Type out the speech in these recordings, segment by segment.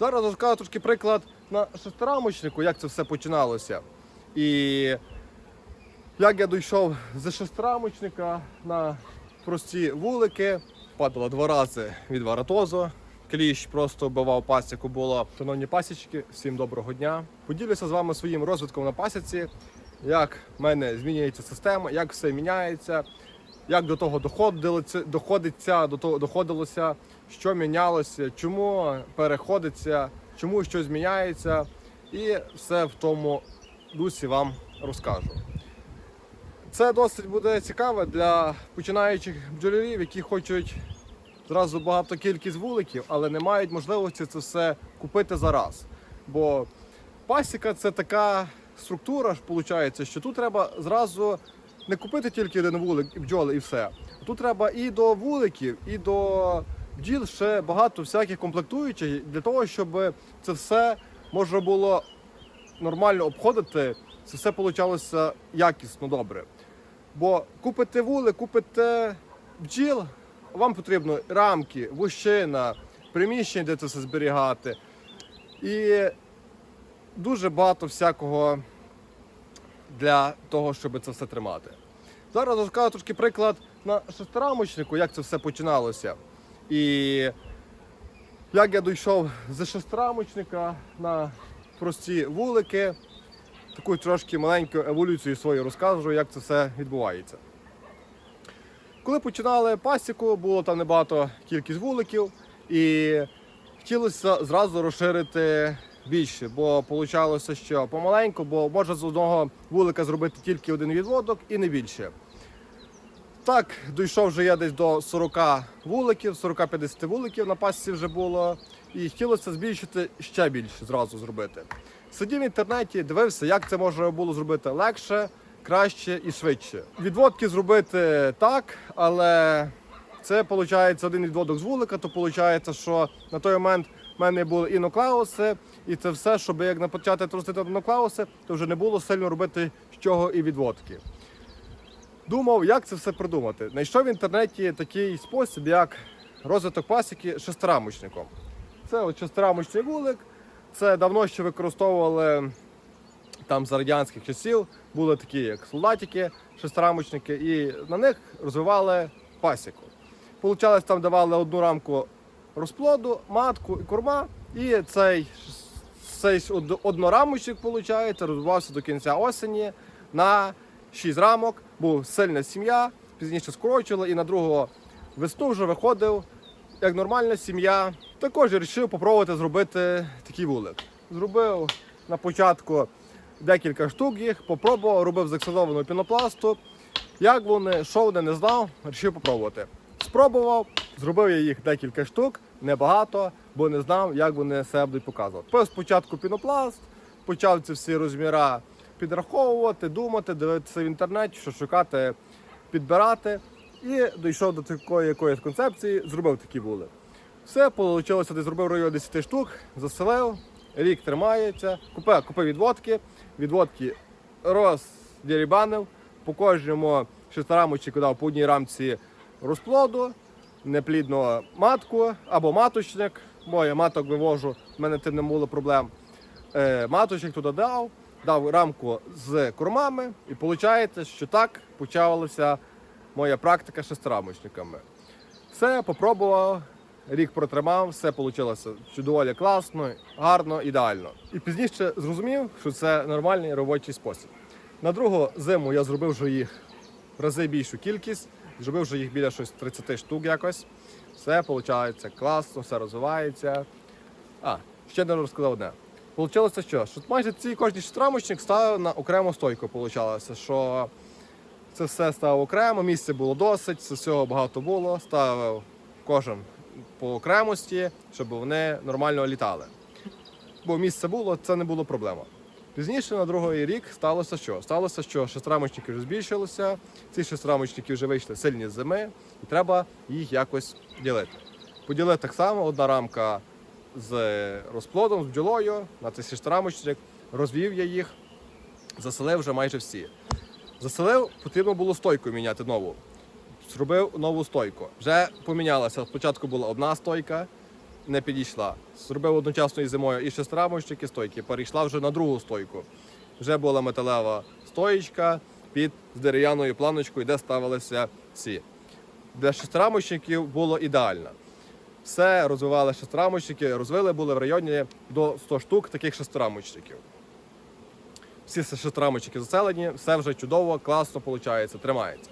Зараз розкажу трошки приклад на шестирамочнику, як це все починалося. І як я дійшов з шестирамочника на прості вулики, падало два рази від варатозу. Кліщ просто вбивав пасіку було. Шановні пасічки, всім доброго дня. Поділюся з вами своїм розвитком на пасіці, як в мене змінюється система, як все міняється, як до того доходилося, доходиться, до того доходилося, що мінялося, чому переходиться, чому щось зміняється, і все в тому дусі вам розкажу. Це досить буде цікаво для починаючих бджолярів, які хочуть зразу багато кількість вуликів, але не мають можливості це все купити зараз. Бо пасіка це така структура, виходить, що тут треба зразу не купити тільки один вулик і бджоли і все. Тут треба і до вуликів, і до бджіл ще багато всяких комплектуючих для того, щоб це все можна було нормально обходити, це все получалося якісно добре. Бо купите вули, купите бджіл, вам потрібно рамки, вущина, приміщення, де це все зберігати. І дуже багато всякого для того, щоб це все тримати. Зараз розкажу трошки приклад на шестирамочнику, як це все починалося. І як я дійшов з шестирамочника на прості вулики, таку трошки маленьку еволюцію свою розкажу, як це все відбувається. Коли починали пасіку, було там небагато кількість вуликів, і хотілося зразу розширити більше, бо вийшло, що помаленьку, бо можна з одного вулика зробити тільки один відводок і не більше. Так, дійшов вже я десь до 40 вуликів, 40-50 вуликів на пасіці вже було. І хотілося збільшити ще більше зразу зробити. Сидів в інтернеті, дивився, як це можна було зробити легше, краще і швидше. Відводки зробити так, але це виходить один відводок з вулика, то виходить, що на той момент в мене були і ноклауси, і це все, щоб як почати трусити ноклауси, то вже не було сильно робити з чого і відводки. Думав, як це все придумати. Знайшов в інтернеті такий спосіб, як розвиток пасіки шестирамочником. Це от шестирамочний вулик. Це давно ще використовували там за радянських часів. Були такі, як солдатики, шестирамочники, і на них розвивали пасіку. Получалось, там давали одну рамку розплоду, матку і корма, і цей, цей од- однорамочник, виходить, розвивався до кінця осені на 6 рамок. Був сильна сім'я, пізніше скорочили, і на другу весну вже виходив як нормальна сім'я. Також вирішив спробувати зробити такий вулик. Зробив на початку декілька штук їх, попробував, робив з пінопласту. Як вони, що вони не знав, вирішив попробувати. Спробував, зробив я їх декілька штук, небагато, бо не знав, як вони себе будуть показувати. Пив спочатку пінопласт, почав ці всі розміри підраховувати, думати, дивитися в інтернеті, що шукати, підбирати. І дійшов до такої якоїсь концепції, зробив такі були. Все вийшло, десь зробив район 10 штук, заселив, рік тримається, купив, купив відводки, відводки роздірібанив, по кожному шестирамочнику дав по одній рамці розплоду, неплідну матку або маточник, бо я маток вивожу, в мене тим не було проблем. Е, маточник туди дав, дав рамку з кормами, і виходить, що так почалася моя практика з шестирамочниками. Все, попробував, рік протримав, все вийшло чудово, класно, гарно, ідеально. І пізніше зрозумів, що це нормальний робочий спосіб. На другу зиму я зробив вже їх в рази більшу кількість, зробив вже їх біля щось 30 штук якось. Все виходить класно, все розвивається. А, ще не розказав одне. Получилося що? Що майже ці кожний шестирамочник ставив на окрему стойку. Получалося, що це все ставив окремо, місця було досить, всього багато було. Ставив кожен по окремості, щоб вони нормально літали. Бо місце було, це не було проблема. Пізніше на другий рік сталося що? Сталося, що шестирамочники вже збільшилися, ці шестирамочники вже вийшли сильні з зими, і треба їх якось ділити. Поділити так само одна рамка з розплодом, з бджолою на цей шестирамочник, розвів я їх, заселив вже майже всі. Заселив, потрібно було стойку міняти нову. Зробив нову стойку. Вже помінялася. Спочатку була одна стойка, не підійшла. Зробив одночасно із зимою і шестирамочник, і стойки. Перейшла вже на другу стойку. Вже була металева стоїчка під з дерев'яною планочкою, де ставилися всі. Для шестирамочників було ідеально. Все розвивали шестирамочники, розвили були в районі до 100 штук таких шестирамочників. Всі шестирамочники заселені, все вже чудово, класно виходить, тримається.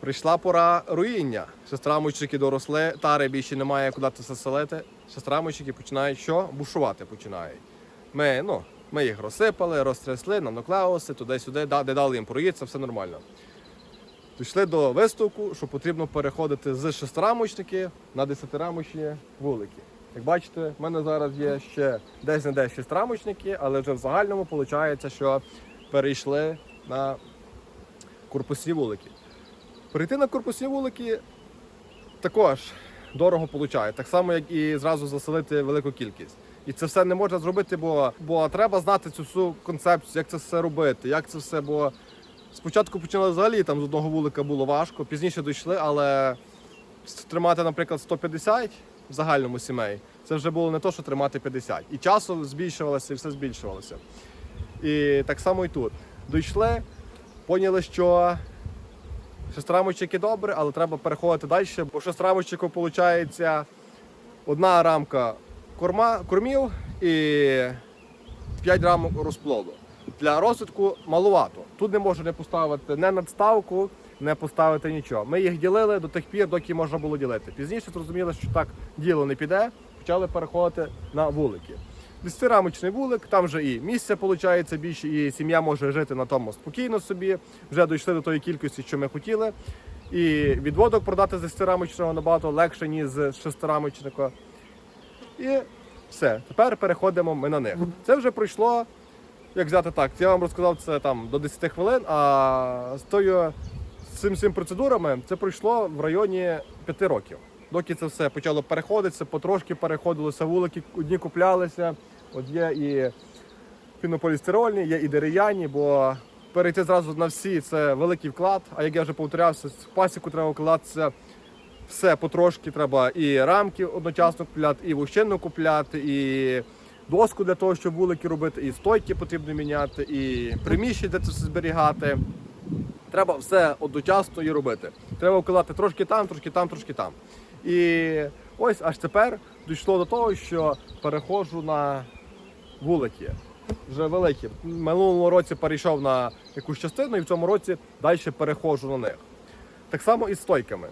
Прийшла пора руїння. Шестирамочники доросли, тари більше немає куди це селити. Шестирамочники починають що? Бушувати починають. Ми, ну, ми їх розсипали, розтрясли на нуклеуси, туди-сюди, де дали їм проїтися, все нормально. Дійшли до висновку, що потрібно переходити з шестирамочники на десятирамочні вулики. Як бачите, в мене зараз є ще десь не десь шестирамочники, але вже в загальному виходить, що перейшли на корпусні вулики. Перейти на корпусні вулики також дорого виходить, так само, як і зразу заселити велику кількість. І це все не можна зробити, бо, бо треба знати цю всю концепцію, як це все робити, як це все. Бо спочатку почали взагалі там з одного вулика було важко, пізніше дійшли, але тримати, наприклад, 150 в загальному сімей, це вже було не то, що тримати 50. І часу збільшувалося, і все збільшувалося. І так само і тут. Дійшли, поняли, що шестирамочники добре, але треба переходити далі, бо в шестирамочнику виходить одна рамка корма, кормів і 5 рамок розплоду. Для розвитку маловато. Тут не можу не поставити не надставку, не поставити нічого. Ми їх ділили до тих пір, доки можна було ділити. Пізніше зрозуміли, що так діло не піде, почали переходити на вулики. Десятирамочний вулик, там вже і місця виходить більше, і сім'я може жити на тому спокійно собі. Вже дійшли до тої кількості, що ми хотіли. І відводок продати з десятирамочного набагато легше, ніж з шестирамочного. І все, тепер переходимо ми на них. Це вже пройшло, як взяти так, я вам розказав це там до 10 хвилин, а з тою з цим всім процедурами це пройшло в районі 5 років. Доки це все почало переходитися, потрошки переходилося, вулики одні куплялися, от є і пінополістирольні, є і дерев'яні, бо перейти зразу на всі це великий вклад. А як я вже повторявся, в пасіку треба вкладатися все потрошки треба і рамки одночасно купляти, і вощину купляти, і доску для того, щоб вулики робити, і стойки потрібно міняти, і приміщення, де це все зберігати. Треба все одночасно і робити. Треба вкладати трошки там, трошки там, трошки там. І ось аж тепер дійшло до того, що переходжу на вулики. Вже великі. Минулому році перейшов на якусь частину і в цьому році далі переходжу на них. Так само і з стойками.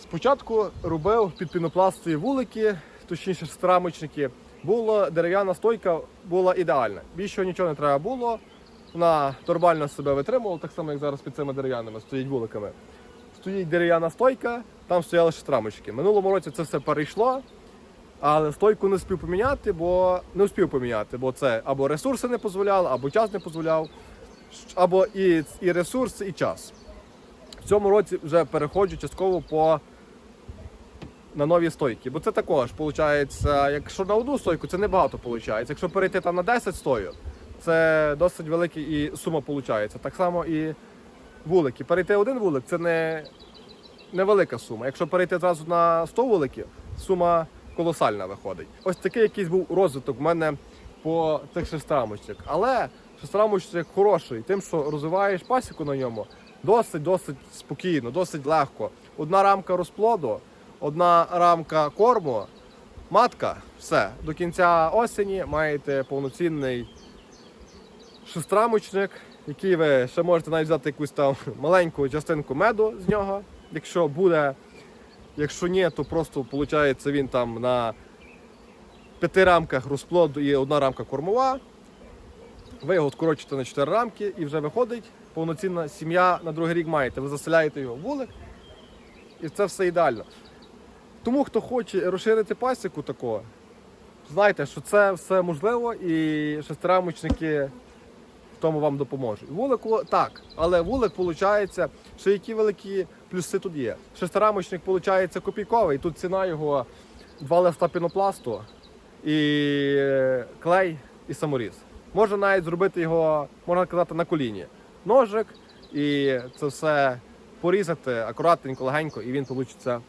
Спочатку робив під пінопластові вулики, точніше страмочники. Була дерев'яна стойка, була ідеальна. Більше нічого не треба було. Вона нормально себе витримувала, так само, як зараз під цими дерев'яними стоїть вуликами. Стоїть дерев'яна стойка, там стояли штрамочки. Минулому році це все перейшло, але стойку не встиг поміняти, бо не встиг поміняти, бо це або ресурси не дозволяли, або час не дозволяв, або і, і ресурси, і час. В цьому році вже переходжу частково по на нові стойки. Бо це також виходить, якщо на одну стойку, це небагато виходить. Якщо перейти там на 10 стойок, це досить велика і сума виходить. Так само і вулики. Перейти один вулик це не невелика сума. Якщо перейти одразу на 100 вуликів, сума колосальна виходить. Ось такий якийсь був розвиток в мене по цих шестирамочцях. Але шестирамочник хороший, тим, що розвиваєш пасіку на ньому, досить досить спокійно, досить легко. Одна рамка розплоду, одна рамка корму, матка, все. До кінця осені маєте повноцінний шестирамочник, який ви ще можете навіть взяти якусь там маленьку частинку меду з нього, якщо буде. Якщо ні, то просто виходить він там на п'яти рамках розплоду і одна рамка кормова. Ви його скорочите на 4 рамки і вже виходить повноцінна сім'я на другий рік маєте. Ви заселяєте його в вулик, і це все ідеально. Тому хто хоче розширити пасіку такого, знайте, що це все можливо і шестирамочники тому вам допоможуть. Вулику так, але вулик виходить, що які великі плюси тут є. Шестирамочник виходить копійковий, тут ціна його два листа пінопласту і клей і саморіз. Можна навіть зробити його, можна казати, на коліні. Ножик і це все порізати акуратненько, легенько, і він вийде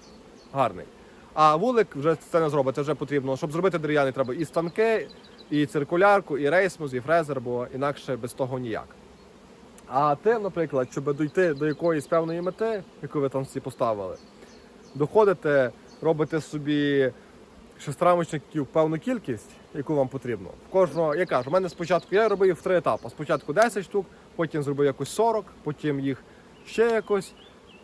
гарний. А вулик вже це не зробить. Це вже потрібно. Щоб зробити дерев'яний, треба і станки, і циркулярку, і рейсмус, і фрезер, бо інакше без того ніяк. А ти, наприклад, щоб дійти до якоїсь певної мети, яку ви там всі поставили, доходите, робите собі шестирамочників певну кількість, яку вам потрібно. В кожного, я кажу, у мене спочатку я робив в три етапи. Спочатку 10 штук, потім зробив якось 40, потім їх ще якось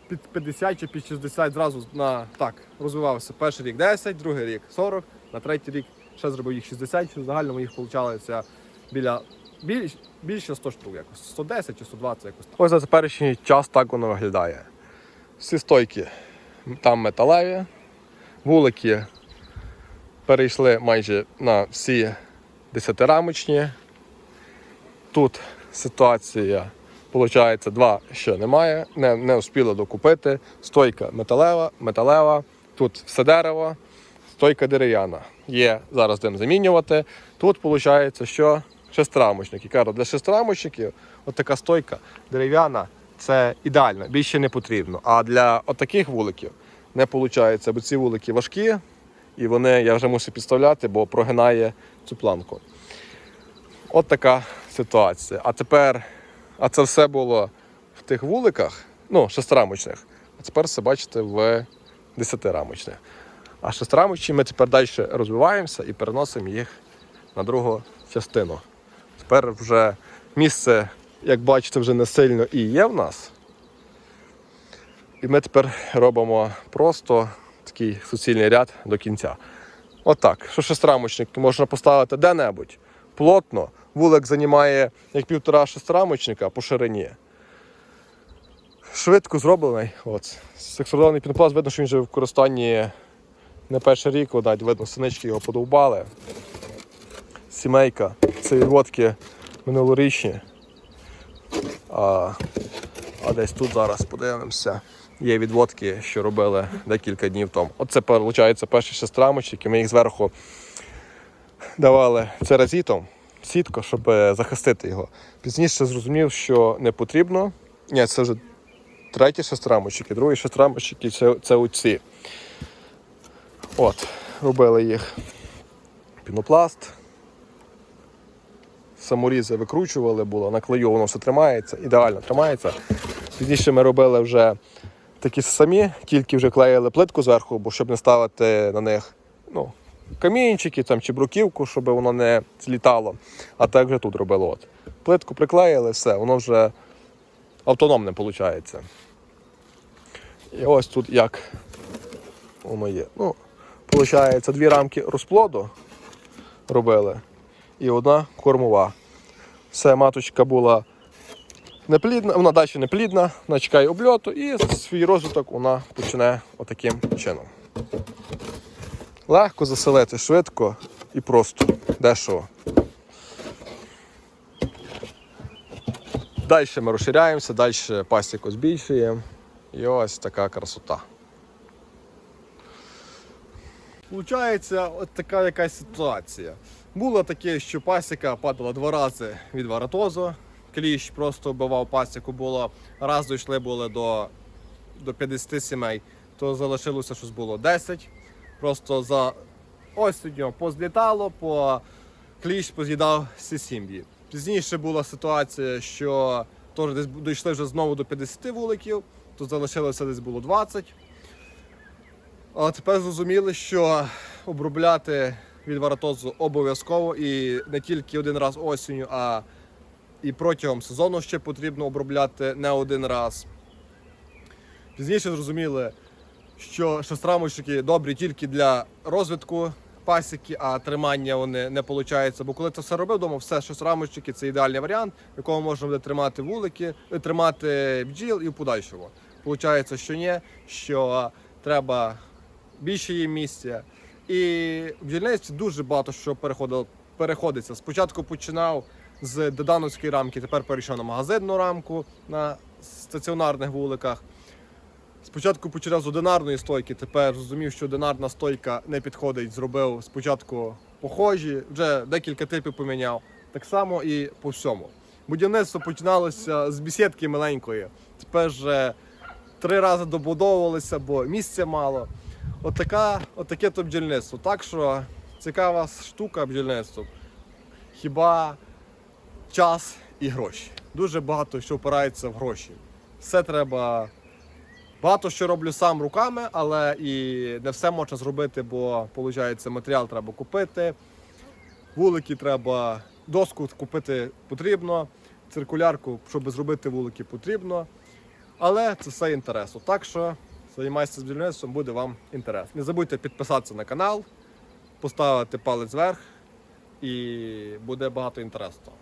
під 50 чи під 60 зразу на так розвивався. Перший рік 10, другий рік 40, на третій рік ще зробив їх 60, що в загальному їх вийшло біля більш, більше 100 штук, якось 110 чи 120 якось. Ось за теперішній час так воно виглядає. Всі стойки там металеві, вулики перейшли майже на всі десятирамочні. Тут ситуація, виходить, два ще немає, не, не успіли докупити. Стойка металева, металева, тут все дерево, стойка дерев'яна. Є зараз де замінювати. Тут виходить, що шестирамочники. Кажу, для шестирамочників от така стойка дерев'яна це ідеально, більше не потрібно. А для отаких вуликів не виходить, бо ці вулики важкі, і вони я вже мушу підставляти, бо прогинає цю планку. От така ситуація. А тепер, а це все було в тих вуликах, ну, шестирамочних. А тепер все бачите в десятирамочних. А шестирамочні ми тепер далі розвиваємося і переносимо їх на другу частину. Тепер вже місце, як бачите, вже не сильно і є в нас. І ми тепер робимо просто такий суцільний ряд до кінця. Отак. Що шестирамочник можна поставити де-небудь плотно. Вулик займає як півтора шестирамочника по ширині. Швидко зроблений. От. Сексуальний пінопласт, видно, що він вже в використанні не перший рік, навіть видно, синички його подовбали. Сімейка цієї водки минулорічні. А, а десь тут зараз подивимося. Є відводки, що робили декілька днів тому. Оце виходить перші шестирамочники. Ми їх зверху давали церазітом, сітко, щоб е, захистити його. Пізніше зрозумів, що не потрібно. Ні, це вже треті шестирамочники, другі шестирамочники це, це оці. От, робили їх пінопласт. Саморізи викручували, було на клею, воно все тримається, ідеально тримається. Пізніше ми робили вже такі самі, тільки вже клеїли плитку зверху, бо щоб не ставити на них ну, камінчики там, чи бруківку, щоб воно не злітало. А так вже тут робили. От. Плитку приклеїли, все, воно вже автономне виходить. І ось тут як воно є. Ну, Виходить, дві рамки розплоду робили і одна кормова. Все, маточка була неплідна, вона далі неплідна, вона чекає обльоту і свій розвиток вона почне отаким чином. Легко заселити, швидко і просто, дешево. Далі ми розширяємося, далі пасіку збільшуємо. І ось така красота. Получається, от така якась ситуація. Було таке, що пасіка падала два рази від варатозу. Кліщ просто вбивав пасіку, було раз дійшли були до, до 50 сімей, то залишилося щось було 10. Просто за осінню позлітало, по кліщ поз'їдав всі сім'ї. Пізніше була ситуація, що теж десь дійшли вже знову до 50 вуликів, то залишилося десь було 20. А тепер зрозуміли, що обробляти від варатозу обов'язково і не тільки один раз осінню, а і протягом сезону ще потрібно обробляти не один раз. Пізніше зрозуміли, що шестирамочники добрі тільки для розвитку пасіки, а тримання вони не виходить. Бо коли це все робив вдома, все шестирамочники це ідеальний варіант, в якому можна буде тримати вулики, е, тримати бджіл і в подальшому. Получається, що ні, що треба більше їм місця. І в бджільництві дуже багато що переходиться. Спочатку починав з додановської рамки, тепер перейшов на магазинну рамку на стаціонарних вуликах. Спочатку починав з одинарної стойки, тепер зрозумів, що одинарна стойка не підходить. Зробив спочатку похожі, вже декілька типів поміняв. Так само і по всьому. Будівництво починалося з бесідки маленької. Тепер вже три рази добудовувалися, бо місця мало. Отака, отаке то бджільництво. Так що цікава штука бджільництво. Хіба час і гроші. Дуже багато що впирається в гроші. Все треба. Багато що роблю сам руками, але і не все можна зробити, бо виходить, матеріал треба купити, вулики треба, доску купити потрібно, циркулярку, щоб зробити вулики, потрібно. Але це все інтересно. Так що займайтеся бджільництвом, буде вам інтерес. Не забудьте підписатися на канал, поставити палець вверх і буде багато інтересного.